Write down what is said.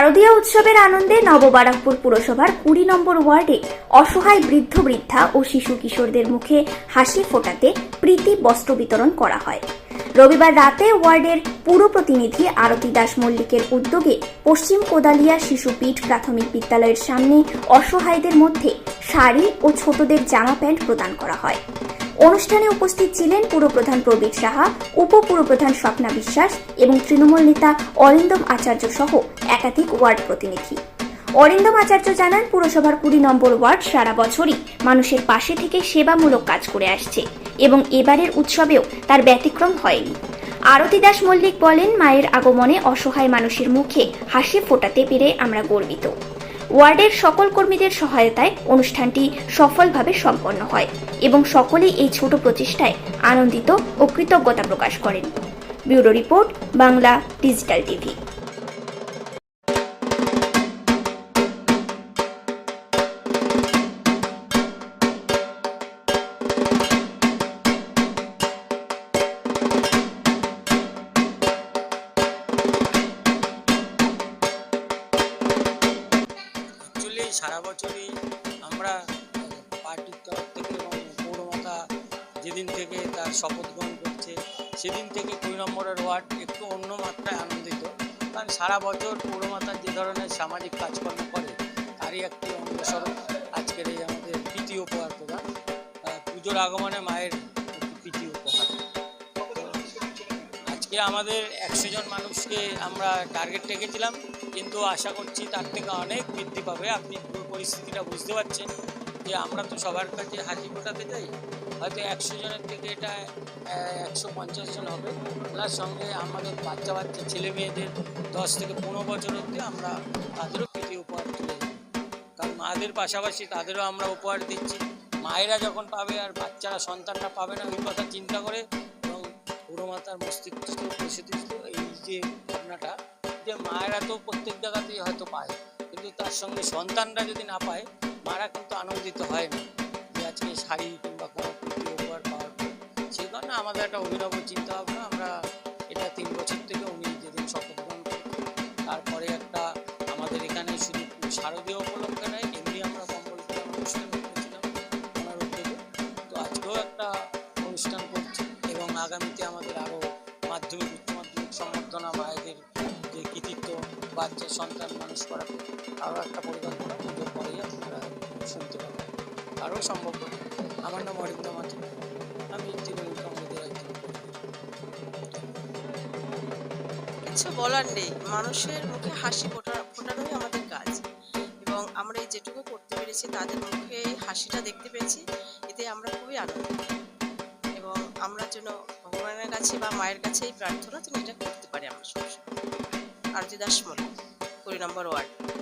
শারদীয় উৎসবের আনন্দে নববারাকপুর পুরসভার কুড়ি নম্বর ওয়ার্ডে অসহায় বৃদ্ধ, বৃদ্ধা ও শিশু কিশোরদের মুখে হাসি ফোটাতে প্রীতি বস্ত্র বিতরণ করা হয়। রবিবার রাতে ওয়ার্ডের পুর প্রতিনিধি আরতি দাস মল্লিকের উদ্যোগে পশ্চিম কোদালিয়া শিশুপীঠ প্রাথমিক বিদ্যালয়ের সামনে অসহায়দের মধ্যে শাড়ি ও ছোটদের জামা প্যান্ট প্রদান করা হয়। অনুষ্ঠানে উপস্থিত ছিলেন পুরপ্রধান প্রবীর সাহা, উপপুরপ্রধান স্বপ্না বিশ্বাস এবং তৃণমূল নেতা অরিন্দম আচার্য সহ একাধিক ওয়ার্ড প্রতিনিধি। অরিন্দম আচার্য জানান, পুরসভার কুড়ি নম্বর ওয়ার্ড সারা বছরই মানুষের পাশে থেকে সেবামূলক কাজ করে আসছে এবং এবারের উৎসবেও তার ব্যতিক্রম হয়নি। আরতি দাস মল্লিক বলেন, মায়ের আগমনে অসহায় মানুষের মুখে হাসি ফোটাতে পেরে আমরা গর্বিত। ওয়ার্ডের সকল কর্মীদের সহায়তায় অনুষ্ঠানটি সফলভাবে সম্পন্ন হয় এবং সকলেই এই ছোট প্রচেষ্টায় আনন্দিত ও কৃতজ্ঞতা প্রকাশ করেন। Bureau report, Bangla digital TV. সারা বছরই আমরা পার্টির তরফ থেকে এবং পৌরমাতা যেদিন থেকে তার শপথ গ্রহণ করছে, সেদিন থেকে দুই নম্বরের ওয়ার্ড একটু অন্য মাত্রায় আনন্দিত। কারণ সারা বছর পৌরমাতা যে ধরনের সামাজিক কাজকর্ম করে, তারই একটি অঙ্গস্বরূপ আজকের এই আমাদের দ্বিতীয় উপহার প্রদান। পুজোর আগমনে মায়ের আজকে আমাদের একশো জন মানুষকে আমরা টার্গেট রেখেছিলাম, কিন্তু আশা করছি তার থেকে অনেক বৃদ্ধি পাবে। আপনি পুরো পরিস্থিতিটা বুঝতে পারছেন যে আমরা তো সবার কাছে হাসি ফোটাতে চাই। হয়তো একশো জনের থেকে এটা একশো পঞ্চাশ জন হবে। তার সঙ্গে আমাদের বাচ্চা বাচ্চা ছেলে মেয়েদের দশ থেকে পনেরো বছর অবধি আমরা তাদেরও প্রীতি উপহার তুলে কারণ মাদের পাশাপাশি তাদেরও আমরা উপহার দিচ্ছি। মায়েরা যখন পাবে আর বাচ্চারা সন্তানরা পাবে না ওই কথা চিন্তা করে এবং মাতার মস্তিষ্ক প্রসিদ্ধ এই যে ভাবনাটা যে মায়েরা তো প্রত্যেক জায়গাতেই হয়তো পায়, কিন্তু তার সঙ্গে সন্তানরা যদি না পায়, মারা কিন্তু আনন্দিত হয় না। যে আজকে শাড়ি কিংবা কোনো প্রীতি উপহার পাওয়ার সেই কারণে আমাদের একটা অভিনব চিন্তা ভাবনা আমরা এটা তিন বছর থেকে উনি যেদিন শপথ গ্রহণ করতেন তারপরে একটা আমাদের এখানে শুধু শারদীয় উপলক্ষে নয়, এমনি আমরা কম্বল অনুষ্ঠান করেছিলাম, ওনার উদ্যোগে। তো আজকেও একটা অনুষ্ঠান করছি এবং আগামীতে আমাদের মাধ্যমিক উচ্চ মাধ্যমিক সম্বর্ধনা মায়েদের যে কৃতিত্ব বাচ্চা, সন্তান, মানুষ করাতে আরও একটা পরিকল্পনা পরেই আপনারা শুনতে পাবেন। আরও সম্ভব আমার নাম অরিন্দম আছে আমি তৃণমূল কংগ্রেসের একজন কিছু বলার নেই। মানুষের মুখে হাসি ফোটা, ফোটানোই আমাদের কাজ। এবং আমরা এই যেটুকু করতে পেরেছি, তাদের মুখে হাসিটা দেখতে পেয়েছি, এতে আমরা খুবই আনন্দিত। এবং আমরা যেন ভগবানের কাছে বা মায়ের কাছে এই প্রার্থনা যেন এটা করতে পারি আমরা সবসময়। আরতি দাস মল্লিক, কুড়ি নম্বর ওয়ার্ড।